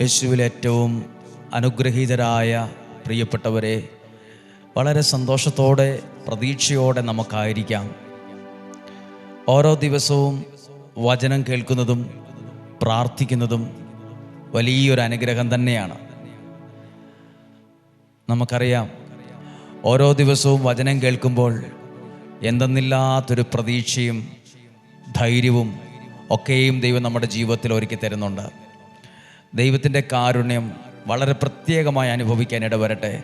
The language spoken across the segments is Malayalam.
യേശുവിൽ ഏറ്റവും അനുഗ്രഹീതരായ പ്രിയപ്പെട്ടവരെ വളരെ സന്തോഷത്തോടെ പ്രതീക്ഷയോടെ നമുക്കായിരിക്കാം. ഓരോ ദിവസവും വചനം കേൾക്കുന്നതും പ്രാർത്ഥിക്കുന്നതും വലിയൊരു അനുഗ്രഹം തന്നെയാണ്. നമുക്കറിയാം ഓരോ ദിവസവും വചനം കേൾക്കുമ്പോൾ എന്തെന്നില്ലാത്തൊരു പ്രതീക്ഷയും ധൈര്യവും ഒക്കെയും ദൈവം നമ്മുടെ ജീവിതത്തിൽ ഒരുക്കി തരുന്നുണ്ട്. ദൈവത്തിന്റെ കാരുണ്യം വളരെ പ്രത്യേകമായി അനുഭവിക്കാൻ ഇടവരട്ടെ.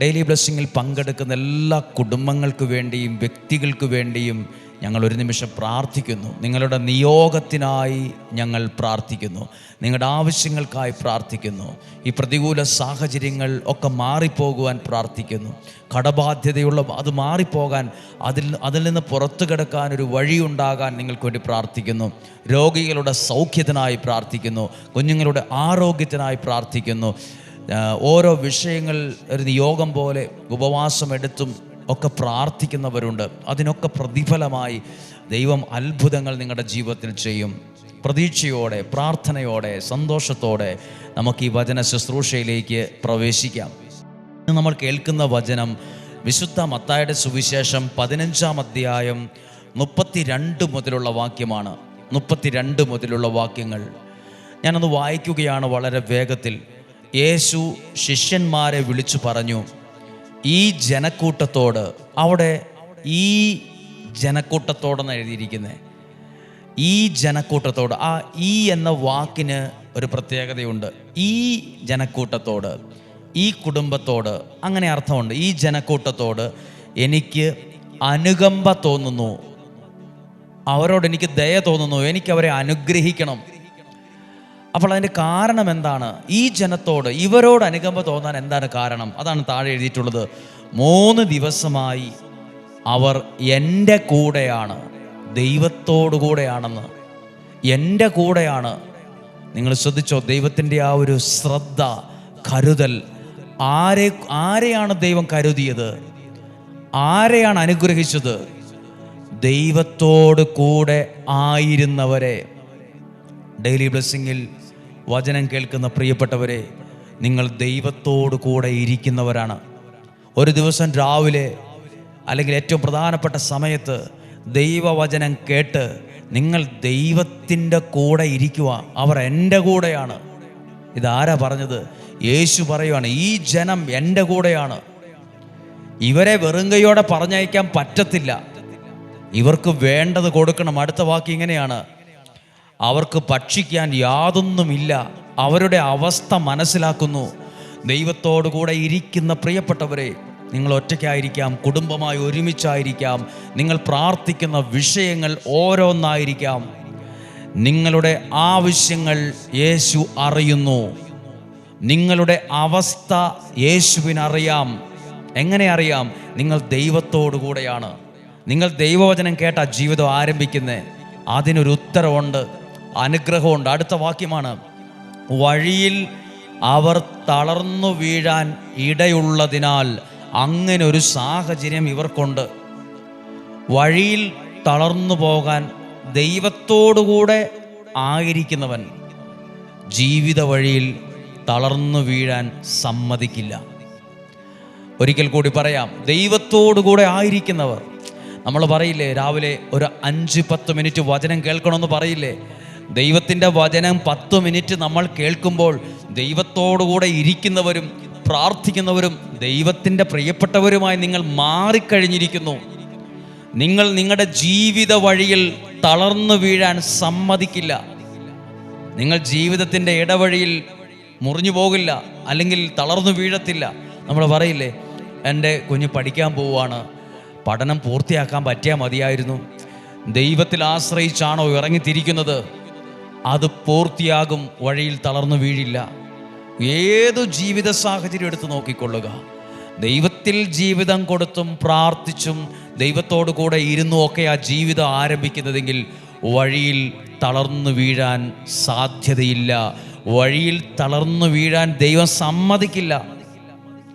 ഡെയിലി ബ്ലെസ്സിങ്ങിൽ പങ്കെടുക്കുന്ന എല്ലാ കുടുംബങ്ങൾക്ക് വേണ്ടിയും വ്യക്തികൾക്ക് വേണ്ടിയും ഞങ്ങൾ ഒരു നിമിഷം പ്രാർത്ഥിക്കുന്നു. നിങ്ങളുടെ നിയോഗത്തിനായി ഞങ്ങൾ പ്രാർത്ഥിക്കുന്നു. നിങ്ങളുടെ ആവശ്യങ്ങൾക്കായി പ്രാർത്ഥിക്കുന്നു. ഈ പ്രതികൂല സാഹചര്യങ്ങൾ ഒക്കെ മാറിപ്പോകുവാൻ പ്രാർത്ഥിക്കുന്നു. കടബാധ്യതയുള്ള അത് മാറിപ്പോകാൻ അതിൽ അതിൽ നിന്ന് പുറത്തു കിടക്കാൻ ഒരു വഴിയുണ്ടാകാൻ നിങ്ങൾക്ക് വേണ്ടി പ്രാർത്ഥിക്കുന്നു. രോഗികളുടെ സൗഖ്യത്തിനായി പ്രാർത്ഥിക്കുന്നു. കുഞ്ഞുങ്ങളുടെ ആരോഗ്യത്തിനായി പ്രാർത്ഥിക്കുന്നു. ഓരോ വിഷയങ്ങൾ ഒരു നിയോഗം പോലെ ഉപവാസം എടുത്തും ഒക്കെ പ്രാർത്ഥിക്കുന്നവരുണ്ട്. അതിനൊക്കെ പ്രതിഫലമായി ദൈവം അത്ഭുതങ്ങൾ നിങ്ങളുടെ ജീവിതത്തിൽ ചെയ്യും. പ്രതീക്ഷയോടെ പ്രാർത്ഥനയോടെ സന്തോഷത്തോടെ നമുക്ക് ഈ വചന ശുശ്രൂഷയിലേക്ക് പ്രവേശിക്കാം. ഇന്ന് നമ്മൾ കേൾക്കുന്ന വചനം വിശുദ്ധ മത്തായുടെ സുവിശേഷം പതിനഞ്ചാം അധ്യായം മുപ്പത്തിരണ്ട് മുതലുള്ള വാക്യമാണ്. മുപ്പത്തിരണ്ട് മുതലുള്ള വാക്യങ്ങൾ. ഞാനത് വായിക്കുകയാണ് വളരെ വേഗത്തിൽ. യേശു ശിഷ്യന്മാരെ വിളിച്ചു പറഞ്ഞു ഈ ജനക്കൂട്ടത്തോട് അവിടെ ഈ ജനക്കൂട്ടത്തോടെന്ന് എഴുതിയിരിക്കുന്നത് ഈ ജനക്കൂട്ടത്തോട് ആ ഈ എന്ന വാക്കിന് ഒരു പ്രത്യേകതയുണ്ട്. ഈ ജനക്കൂട്ടത്തോട് ഈ കുടുംബത്തോട് അങ്ങനെ അർത്ഥമുണ്ട്. ഈ ജനക്കൂട്ടത്തോട് എനിക്ക് അനുകമ്പ തോന്നുന്നു. അവരോട് എനിക്ക് ദയ തോന്നുന്നു. എനിക്ക് അവരെ അനുഗ്രഹിക്കണം. അപ്പോൾ അതിന്റെ കാരണം എന്താണ്? ഈ ജനത്തോട് ഇവരോട് അനുകമ്പ തോന്നാൻ എന്താണ് കാരണം? അതാണ് താഴെ എഴുതിയിട്ടുള്ളത്. മൂന്ന് ദിവസമായി അവർ എന്റെ കൂടെയാണ് ദൈവത്തോടു കൂടെയാണെന്ന്. എന്റെ കൂടെയാണ്. നിങ്ങൾ ശ്രദ്ധിച്ചോ ദൈവത്തിന്റെ ആ ഒരു ശ്രദ്ധ കരുതൽ ആരെ ആരെയാണ് ദൈവം കരുതിയത്? ആരെയാണ് അനുഗ്രഹിച്ചത്? ദൈവത്തോട് കൂടെ ആയിരുന്നവരെ. ഡെയിലി ബ്ലെസ്സിങ്ങിൽ വചനം കേൾക്കുന്ന പ്രിയപ്പെട്ടവരെ നിങ്ങൾ ദൈവത്തോട് കൂടെ ഇരിക്കുന്നവരാണ്. ഒരു ദിവസം രാവിലെ അല്ലെങ്കിൽ ഏറ്റവും പ്രധാനപ്പെട്ട സമയത്ത് ദൈവവചനം കേട്ട് നിങ്ങൾ ദൈവത്തിന്റെ കൂടെ ഇരിക്കുക അവർ എന്റെ കൂടെയാണ്. ഇതാരാ പറഞ്ഞത്? യേശു പറയുവാണ് ഈ ജനം എന്റെ കൂടെയാണ്. ഇവരെ വെറുങ്കയോടെ പറഞ്ഞയക്കാൻ പറ്റത്തില്ല. ഇവർക്ക് വേണ്ടത് കൊടുക്കണം. അടുത്ത വാക്ക് ഇങ്ങനെയാണ്. അവർക്ക് ഭക്ഷിക്കാൻ യാതൊന്നുമില്ല. അവരുടെ അവസ്ഥ മനസ്സിലാക്കുന്നു. ദൈവത്തോടു കൂടെ ഇരിക്കുന്ന പ്രിയപ്പെട്ടവരെ നിങ്ങൾ ഒറ്റയ്ക്കായിരിക്കാം കുടുംബമായി ഒരുമിച്ചായിരിക്കാം നിങ്ങൾ പ്രാർത്ഥിക്കുന്ന വിഷയങ്ങൾ ഓരോന്നായിരിക്കാം. നിങ്ങളുടെ ആവശ്യങ്ങൾ യേശു അറിയുന്നു. നിങ്ങളുടെ അവസ്ഥ യേശുവിനറിയാം. എങ്ങനെ അറിയാം? നിങ്ങൾ ദൈവത്തോടു കൂടെയാണ്. നിങ്ങൾ ദൈവവചനം കേട്ട ജീവിതം ആരംഭിക്കുന്നത് അതിനൊരു ഉത്തരവുണ്ട്. അനുഗ്രഹമുണ്ട്. അടുത്ത വാക്യമാണ്. വഴിയിൽ അവർ തളർന്നു വീഴാൻ ഇടയുള്ളതിനാൽ അങ്ങനെ ഒരു സാഹചര്യം ഇവർക്കുണ്ട്. വഴിയിൽ തളർന്നു പോകാൻ ദൈവത്തോടുകൂടെ ആയിരിക്കുന്നവൻ ജീവിത വഴിയിൽ തളർന്നു വീഴാൻ സമ്മതിക്കില്ല. ഒരിക്കൽ കൂടി പറയാം ദൈവത്തോടു കൂടെ ആയിരിക്കുന്നവർ. നമ്മൾ പറയില്ലേ രാവിലെ ഒരു അഞ്ച് പത്ത് മിനിറ്റ് വചനം കേൾക്കണമെന്ന് പറയില്ലേ? ദൈവത്തിന്റെ വചനം പത്ത് മിനിറ്റ് നമ്മൾ കേൾക്കുമ്പോൾ ദൈവത്തോടുകൂടെ ഇരിക്കുന്നവരും പ്രാർത്ഥിക്കുന്നവരും ദൈവത്തിന്റെ പ്രിയപ്പെട്ടവരുമായി നിങ്ങൾ മാറിക്കഴിഞ്ഞിരിക്കുന്നു. നിങ്ങൾ നിങ്ങളുടെ ജീവിത വഴിയിൽ തളർന്നു വീഴാൻ സമ്മതിക്കില്ല. നിങ്ങൾ ജീവിതത്തിന്റെ ഇടവഴിയിൽ മുറിഞ്ഞു പോകില്ല അല്ലെങ്കിൽ തളർന്നു വീഴത്തില്ല. നമ്മൾ പറയില്ലേ എന്റെ കുഞ്ഞ് പഠിക്കാൻ പോവുകയാണ്. പഠനം പൂർത്തിയാക്കാൻ പറ്റിയാൽ മതിയായിരുന്നു. ദൈവത്തിൽ ആശ്രയിച്ചാണോ ഇറങ്ങിത്തിരിക്കുന്നത്? അത് പൂർത്തിയാകും വഴിയിൽ തളർന്നു വീഴില്ല. ഏതു ജീവിത സാഹചര്യം എടുത്ത് നോക്കിക്കൊള്ളുക. ദൈവത്തിൽ ജീവിതം കൊടുത്തും പ്രാർത്ഥിച്ചും ദൈവത്തോടു കൂടെ ഇരുന്നും ഒക്കെ ആ ജീവിതം ആരംഭിക്കുന്നതെങ്കിൽ വഴിയിൽ തളർന്നു വീഴാൻ സാധ്യതയില്ല. വഴിയിൽ തളർന്നു വീഴാൻ ദൈവം സമ്മതിക്കില്ല.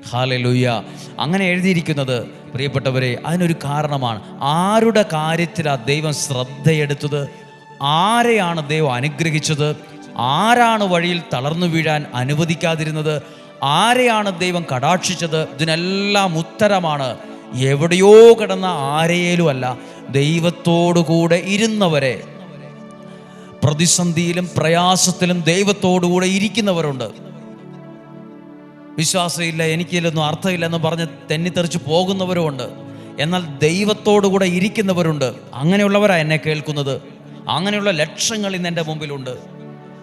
ഹാലലുയ്യ അങ്ങനെ എഴുതിയിരിക്കുന്നത് പ്രിയപ്പെട്ടവരെ അതിനൊരു കാരണമാണ് ആരുടെ കാര്യത്തിലാണ് ദൈവം ശ്രദ്ധയെടുത്തത്? ആരെയാണ് ദൈവം അനുഗ്രഹിച്ചത്? ആരാണ് വഴിയിൽ തളർന്നു വീഴാൻ അനുവദിക്കാതിരുന്നത്? ആരെയാണ് ദൈവം കടാക്ഷിച്ചത്? ഇതിനെല്ലാം ഉത്തരമാണ് എവിടെയോ കിടന്ന ആരെയേലും അല്ല ദൈവത്തോടു കൂടെ ഇരുന്നവരെ. പ്രതിസന്ധിയിലും പ്രയാസത്തിലും ദൈവത്തോടുകൂടെ ഇരിക്കുന്നവരുണ്ട്. വിശ്വാസമില്ല എനിക്കില്ലൊന്നും അർത്ഥമില്ല എന്ന് പറഞ്ഞ് തെന്നിത്തെറിച്ച് പോകുന്നവരുമുണ്ട്. എന്നാൽ ദൈവത്തോടുകൂടെ ഇരിക്കുന്നവരുണ്ട്. അങ്ങനെയുള്ളവരാണ് എന്നെ കേൾക്കുന്നത്. അങ്ങനെയുള്ള ലക്ഷങ്ങൾ ഇന്ന് എന്റെ മുമ്പിലുണ്ട്.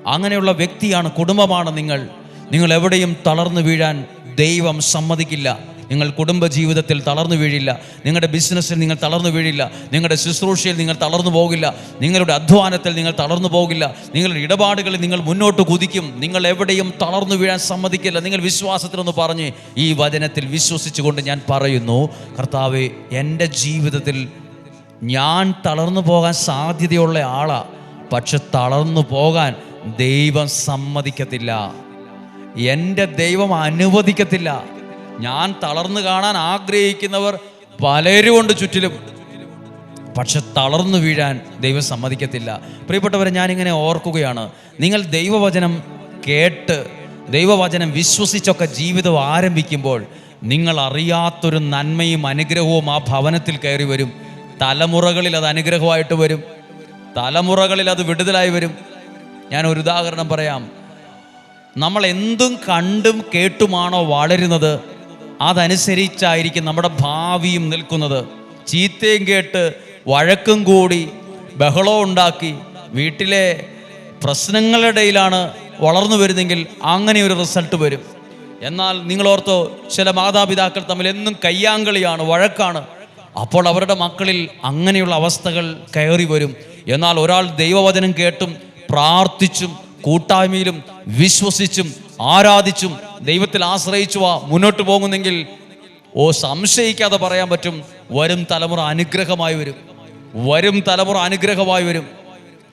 അങ്ങനെയുള്ള വ്യക്തിയാണ് കുടുംബമാണ് നിങ്ങൾ. നിങ്ങൾ എവിടെയും തളർന്നു വീഴാൻ ദൈവം സമ്മതിക്കില്ല. നിങ്ങൾ കുടുംബ ജീവിതത്തിൽ തളർന്നു വീഴില്ല. നിങ്ങളുടെ ബിസിനസ്സിൽ നിങ്ങൾ തളർന്നു വീഴില്ല. നിങ്ങളുടെ ശുശ്രൂഷയിൽ നിങ്ങൾ തളർന്നു പോകില്ല. നിങ്ങളുടെ അധ്വാനത്തിൽ നിങ്ങൾ തളർന്നു പോകില്ല. നിങ്ങളുടെ ഇടപാടുകളിൽ നിങ്ങൾ മുന്നോട്ട് കുതിക്കും. നിങ്ങൾ എവിടെയും തളർന്നു വീഴാൻ സമ്മതിക്കില്ല. നിങ്ങൾ വിശ്വാസത്തിലൊന്ന് പറഞ്ഞ് ഈ വചനത്തിൽ വിശ്വസിച്ചുകൊണ്ട് ഞാൻ പറയുന്നു കർത്താവ് എന്റെ ജീവിതത്തിൽ ഞാൻ തളർന്നു പോകാൻ സാധ്യതയുള്ള ആളാ. പക്ഷെ തളർന്നു പോകാൻ ദൈവം സമ്മതിക്കത്തില്ല. എന്റെ ദൈവം അനുവദിക്കത്തില്ല. ഞാൻ തളർന്നു കാണാൻ ആഗ്രഹിക്കുന്നവർ പലരും ഉണ്ട് ചുറ്റിലും. പക്ഷെ തളർന്നു വീഴാൻ ദൈവം സമ്മതിക്കത്തില്ല. പ്രിയപ്പെട്ടവരെ ഞാനിങ്ങനെ ഓർക്കുകയാണ്. നിങ്ങൾ ദൈവവചനം കേട്ട് ദൈവവചനം വിശ്വസിച്ചൊക്കെ ജീവിതം ആരംഭിക്കുമ്പോൾ നിങ്ങൾ അറിയാത്തൊരു നന്മയും അനുഗ്രഹവും ആ ഭവനത്തിൽ കയറി വരും. തലമുറകളിൽ അത് അനുഗ്രഹമായിട്ട് വരും. തലമുറകളിൽ അത് വിടുതലായി വരും. ഞാൻ ഒരു ഉദാഹരണം പറയാം. നമ്മൾ എന്തും കണ്ടും കേട്ടുമാണോ വളരുന്നത്? അതനുസരിച്ചായിരിക്കും നമ്മുടെ ഭാവിയും നിൽക്കുന്നത്. ചീത്തയും കേട്ട് വഴക്കും കൂടി ബഹളവും ഉണ്ടാക്കി വീട്ടിലെ പ്രശ്നങ്ങളുടെ ഇടയിലാണ് വളർന്നു വരുന്നെങ്കിൽ അങ്ങനെ ഒരു റിസൾട്ട് വരും. എന്നാൽ നിങ്ങളോർത്തോ ചില മാതാപിതാക്കൾ തമ്മിൽ എന്നും കയ്യാങ്കളിയാണ് വഴക്കാണ്. അപ്പോൾ അവരുടെ മക്കളിൽ അങ്ങനെയുള്ള അവസ്ഥകൾ കയറി വരും. എന്നാൽ ഒരാൾ ദൈവവചനം കേട്ടും പ്രാർത്ഥിച്ചും കൂട്ടായ്മയിലും വിശ്വസിച്ചും ആരാധിച്ചും ദൈവത്തിൽ ആശ്രയിച്ചുവാ മുന്നോട്ട് പോകുന്നെങ്കിൽ ഓ സംശയിക്കാതെ പറയാൻ പറ്റും വരും തലമുറ അനുഗ്രഹമായി വരും. വരും തലമുറ അനുഗ്രഹമായി വരും.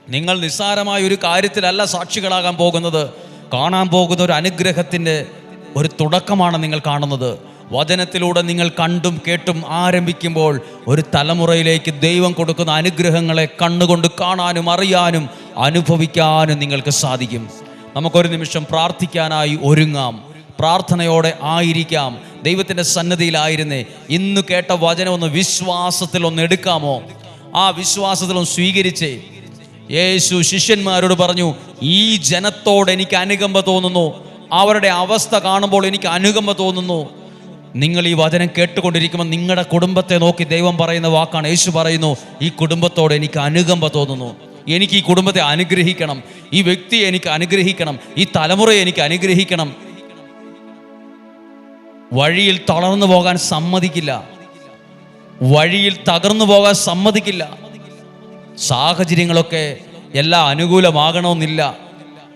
നിങ്ങൾ നിസ്സാരമായ ഒരു കാര്യത്തിലല്ല സാക്ഷികളാകാൻ പോകുന്നത് കാണാൻ പോകുന്ന ഒരു അനുഗ്രഹത്തിന്റെ ഒരു തുടക്കമാണ് നിങ്ങൾ കാണുന്നത്. വചനത്തിലൂടെ നിങ്ങൾ കണ്ടും കേട്ടും ആരംഭിക്കുമ്പോൾ ഒരു തലമുറയിലേക്ക് ദൈവം കൊടുക്കുന്ന അനുഗ്രഹങ്ങളെ കണ്ണുകൊണ്ട് കാണാനും അറിയാനും അനുഭവിക്കാനും നിങ്ങൾക്ക് സാധിക്കും. നമുക്കൊരു നിമിഷം പ്രാർത്ഥിക്കാനായി ഒരുങ്ങാം. പ്രാർത്ഥനയോടെ ആയിരിക്കാം. ദൈവത്തിന്റെ സന്നദ്ധിയിലായിരുന്നേ ഇന്ന് കേട്ട വചനം ഒന്ന് വിശ്വാസത്തിൽ ഒന്ന് എടുക്കാമോ? ആ വിശ്വാസത്തിലൊന്ന് സ്വീകരിച്ചേ. യേശു ശിഷ്യന്മാരോട് പറഞ്ഞു ഈ ജനത്തോട് എനിക്ക് അനുകമ്പ തോന്നുന്നു. അവരുടെ അവസ്ഥ കാണുമ്പോൾ എനിക്ക് അനുകമ്പ തോന്നുന്നു. നിങ്ങൾ ഈ വചനം കേട്ടുകൊണ്ടിരിക്കുമ്പോൾ നിങ്ങളുടെ കുടുംബത്തെ നോക്കി ദൈവം പറയുന്ന വാക്കാണ്. യേശു പറയുന്നു ഈ കുടുംബത്തോട് എനിക്ക് അനുകമ്പ തോന്നുന്നു. എനിക്ക് ഈ കുടുംബത്തെ അനുഗ്രഹിക്കണം. ഈ വ്യക്തിയെ എനിക്ക് അനുഗ്രഹിക്കണം. ഈ തലമുറയെ എനിക്ക് അനുഗ്രഹിക്കണം. വഴിയിൽ തളർന്നു പോകാൻ സമ്മതിക്കില്ല. വഴിയിൽ തകർന്നു പോകാൻ സമ്മതിക്കില്ല. സാഹചര്യങ്ങളൊക്കെ എല്ലാം അനുകൂലമാകണമെന്നില്ല.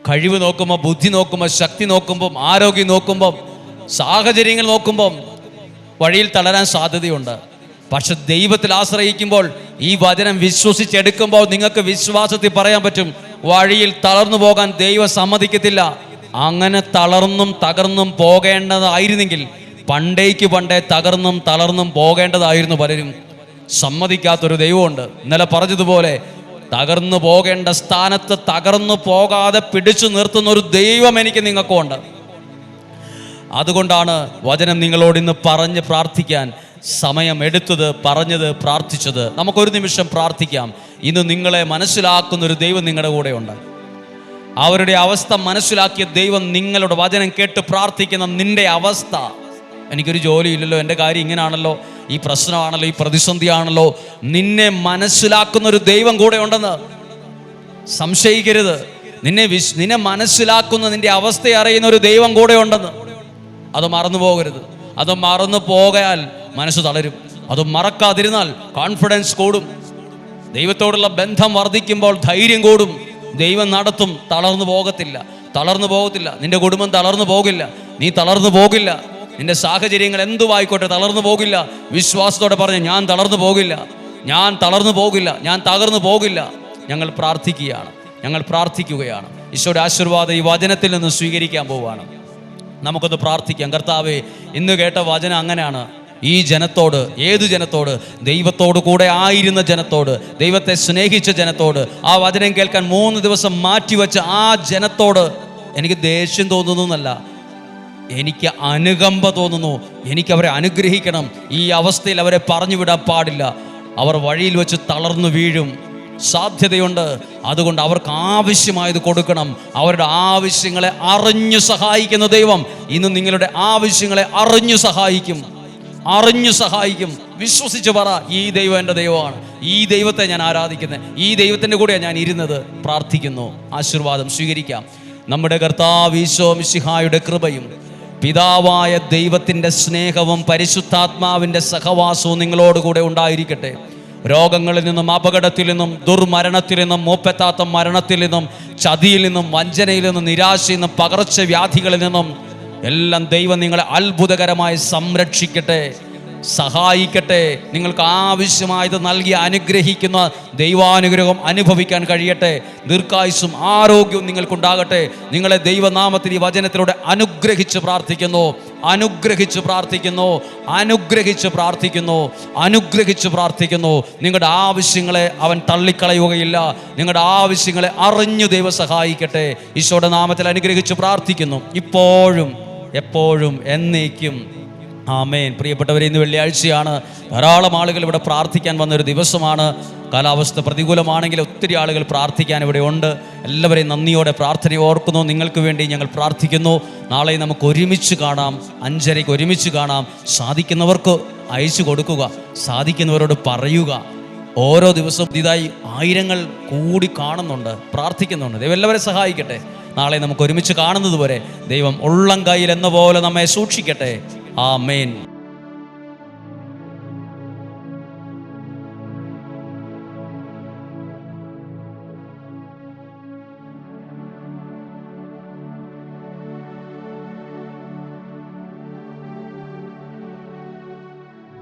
കഴിവ് നോക്കുമ്പോൾ ബുദ്ധി നോക്കുമ്പോൾ ശക്തി നോക്കുമ്പം ആരോഗ്യം നോക്കുമ്പം സാഹചര്യങ്ങൾ നോക്കുമ്പം വഴിയിൽ തളരാൻ സാധ്യതയുണ്ട്. പക്ഷെ ദൈവത്തിൽ ആശ്രയിക്കുമ്പോൾ ഈ വചനം വിശ്വസിച്ചെടുക്കുമ്പോൾ നിങ്ങൾക്ക് വിശ്വാസത്തിൽ പറയാൻ പറ്റും വഴിയിൽ തളർന്നു പോകാൻ ദൈവം സമ്മതിക്കത്തില്ല. അങ്ങനെ തളർന്നും തകർന്നും പോകേണ്ടതായിരുന്നെങ്കിൽ പണ്ടേക്ക് പണ്ടേ തകർന്നും തളർന്നും പോകേണ്ടതായിരുന്നു പലരും. സമ്മതിക്കാത്തൊരു ദൈവമുണ്ട്. ഇന്നലെ പറഞ്ഞതുപോലെ തകർന്നു പോകേണ്ട സ്ഥാനത്ത് തകർന്നു പോകാതെ പിടിച്ചു നിർത്തുന്ന ഒരു ദൈവം എനിക്ക് നിങ്ങൾക്കുണ്ട്. അതുകൊണ്ടാണ് വചനം നിങ്ങളോട് ഇന്ന് പറഞ്ഞ് പ്രാർത്ഥിക്കാൻ സമയം എടുത്തത് പറഞ്ഞത് പ്രാർത്ഥിച്ചത്. നമുക്കൊരു നിമിഷം പ്രാർത്ഥിക്കാം. ഇന്ന് നിങ്ങളെ മനസ്സിലാക്കുന്ന ഒരു ദൈവം നിങ്ങളുടെ കൂടെയുണ്ട്. അവരുടെ അവസ്ഥ മനസ്സിലാക്കിയ ദൈവം നിങ്ങളുടെ വചനം കേട്ട് പ്രാർത്ഥിക്കുന്ന നിന്റെ അവസ്ഥ. എനിക്കൊരു ജോലിയില്ലല്ലോ എന്റെ കാര്യം ഇങ്ങനെയാണല്ലോ ഈ പ്രശ്നമാണല്ലോ ഈ പ്രതിസന്ധിയാണല്ലോ. നിന്നെ മനസ്സിലാക്കുന്ന ഒരു ദൈവം കൂടെ ഉണ്ടെന്ന് സംശയിക്കരുത്. നിന്നെ വിശ് നിന്നെ മനസ്സിലാക്കുന്ന നിന്റെ അവസ്ഥ അറിയുന്ന ഒരു ദൈവം കൂടെ ഉണ്ടെന്ന് അത് മറന്നു പോകരുത്. അത് മറന്നു പോകയാൽ മനസ്സ് തളരും. അത് മറക്കാതിരുന്നാൽ കോൺഫിഡൻസ് കൂടും. ദൈവത്തോടുള്ള ബന്ധം വർദ്ധിക്കുമ്പോൾ ധൈര്യം കൂടും. ദൈവം നടത്തും. തളർന്നു പോകത്തില്ല. തളർന്നു പോകത്തില്ല. നിന്റെ കുടുംബം തളർന്നു പോകില്ല. നീ തളർന്നു പോകില്ല. നിന്റെ സാഹചര്യങ്ങൾ എന്തുമായിക്കോട്ടെ തളർന്നു പോകില്ല. വിശ്വാസത്തോടെ പറഞ്ഞ് ഞാൻ തളർന്നു പോകില്ല. ഞാൻ തളർന്നു പോകില്ല. ഞാൻ തകർന്നു പോകില്ല. ഞങ്ങൾ പ്രാർത്ഥിക്കുകയാണ്. ഞങ്ങൾ പ്രാർത്ഥിക്കുകയാണ്. ഈശോയുടെ ആശീർവാദം ഈ വചനത്തിൽ നിന്ന് സ്വീകരിക്കാൻ പോവുകയാണ്. നമുക്കൊന്ന് പ്രാർത്ഥിക്കാം. കർത്താവേ ഇന്ന് കേട്ട വചനം അങ്ങനെയാണ്. ഈ ജനത്തോട് ഏത് ജനത്തോട്? ദൈവത്തോട് കൂടെ ആയിരുന്ന ജനത്തോട് ദൈവത്തെ സ്നേഹിച്ച ജനത്തോട്. ആ വചനം കേൾക്കാൻ മൂന്ന് ദിവസം മാറ്റിവെച്ച ആ ജനത്തോട് എനിക്ക് ദേഷ്യം തോന്നുന്നു എന്നല്ല. എനിക്ക് അനുകമ്പ തോന്നുന്നു. എനിക്ക് അവരെ അനുഗ്രഹിക്കണം. ഈ അവസ്ഥയിൽ അവരെ പറഞ്ഞു വിടാൻ പാടില്ല. അവർ വഴിയിൽ വെച്ച് തളർന്നു വീഴും. സാധ്യതയുണ്ട്. അതുകൊണ്ട് അവർക്ക് ആവശ്യമായത് കൊടുക്കണം. അവരുടെ ആവശ്യങ്ങളെ അറിഞ്ഞു സഹായിക്കുന്ന ദൈവം ഇന്ന് നിങ്ങളുടെ ആവശ്യങ്ങളെ അറിഞ്ഞു സഹായിക്കും. അറിഞ്ഞു സഹായിക്കും. വിശ്വസിച്ച് പറ ഈ ദൈവം എന്റെ ദൈവമാണ്. ഈ ദൈവത്തെ ഞാൻ ആരാധിക്കുന്നത് ഈ ദൈവത്തിന്റെ കൂടെയാണ് ഞാൻ ഇരുന്നത്. പ്രാർത്ഥിക്കുന്നു. ആശീർവാദം സ്വീകരിക്കാം. നമ്മുടെ കർത്താവ് ഈശോ മിശിഹായുടെ കൃപയും പിതാവായ ദൈവത്തിന്റെ സ്നേഹവും പരിശുദ്ധാത്മാവിന്റെ സഹവാസവും നിങ്ങളോടുകൂടെ ഉണ്ടായിരിക്കട്ടെ. രോഗങ്ങളിൽ നിന്നും അപകടത്തിൽ നിന്നും ദുർമരണത്തിൽ നിന്നും മൂപ്പെത്താത്ത മരണത്തിൽ നിന്നും ചതിയിൽ നിന്നും വഞ്ചനയിൽ നിന്നും നിരാശയിൽ നിന്നും പകർച്ചവ്യാധികളിൽ നിന്നും എല്ലാം ദൈവം നിങ്ങളെ അത്ഭുതകരമായി സംരക്ഷിക്കട്ടെ സഹായിക്കട്ടെ. നിങ്ങൾക്ക് ആവശ്യമായത് നൽകി അനുഗ്രഹിക്കുന്ന ദൈവാനുഗ്രഹം അനുഭവിക്കാൻ കഴിയട്ടെ. ദീർഘായുസും ആരോഗ്യവും നിങ്ങൾക്കുണ്ടാകട്ടെ. നിങ്ങളെ ദൈവനാമത്തിൽ ഈ വചനത്തിലൂടെ അനുഗ്രഹിച്ച് പ്രാർത്ഥിക്കുന്നു. അനുഗ്രഹിച്ച് പ്രാർത്ഥിക്കുന്നു അനുഗ്രഹിച്ച് പ്രാർത്ഥിക്കുന്നു അനുഗ്രഹിച്ച് പ്രാർത്ഥിക്കുന്നു. നിങ്ങളുടെ ആവശ്യങ്ങളെ അവൻ തള്ളിക്കളയുകയില്ല. നിങ്ങളുടെ ആവശ്യങ്ങളെ അറിഞ്ഞു ദൈവം സഹായിക്കട്ടെ. ഈശോയുടെ നാമത്തിൽ അനുഗ്രഹിച്ച് പ്രാർത്ഥിക്കുന്നു. ഇപ്പോഴും എപ്പോഴും എന്നേക്കും ആമേൻ. പ്രിയപ്പെട്ടവരെ ഇന്ന് വെള്ളിയാഴ്ചയാണ്. ധാരാളം ആളുകൾ ഇവിടെ പ്രാർത്ഥിക്കാൻ വന്നൊരു ദിവസമാണ്. കാലാവസ്ഥ പ്രതികൂലമാണെങ്കിൽ ഒത്തിരി ആളുകൾ പ്രാർത്ഥിക്കാൻ ഇവിടെ ഉണ്ട്. എല്ലാവരെയും നന്ദിയോടെ പ്രാർത്ഥന ഓർക്കുന്നു. നിങ്ങൾക്ക് വേണ്ടി ഞങ്ങൾ പ്രാർത്ഥിക്കുന്നു. നാളെ നമുക്ക് ഒരുമിച്ച് കാണാം. അഞ്ചരയ്ക്ക് ഒരുമിച്ച് കാണാം. സാധിക്കുന്നവർക്ക് അയച്ചു കൊടുക്കുക. സാധിക്കുന്നവരോട് പറയുക. ഓരോ ദിവസവും പുതിയതായി ആയിരങ്ങൾ കൂടി കാണുന്നുണ്ട്. പ്രാർത്ഥിക്കുന്നുണ്ട്. ദൈവം എല്ലാവരെയും സഹായിക്കട്ടെ. നാളെ നമുക്ക് ഒരുമിച്ച് കാണുന്നത് ദൈവം ഉള്ളം കയ്യിൽ എന്ന പോലെ നമ്മെ സൂക്ഷിക്കട്ടെ. ആ മെയിൻ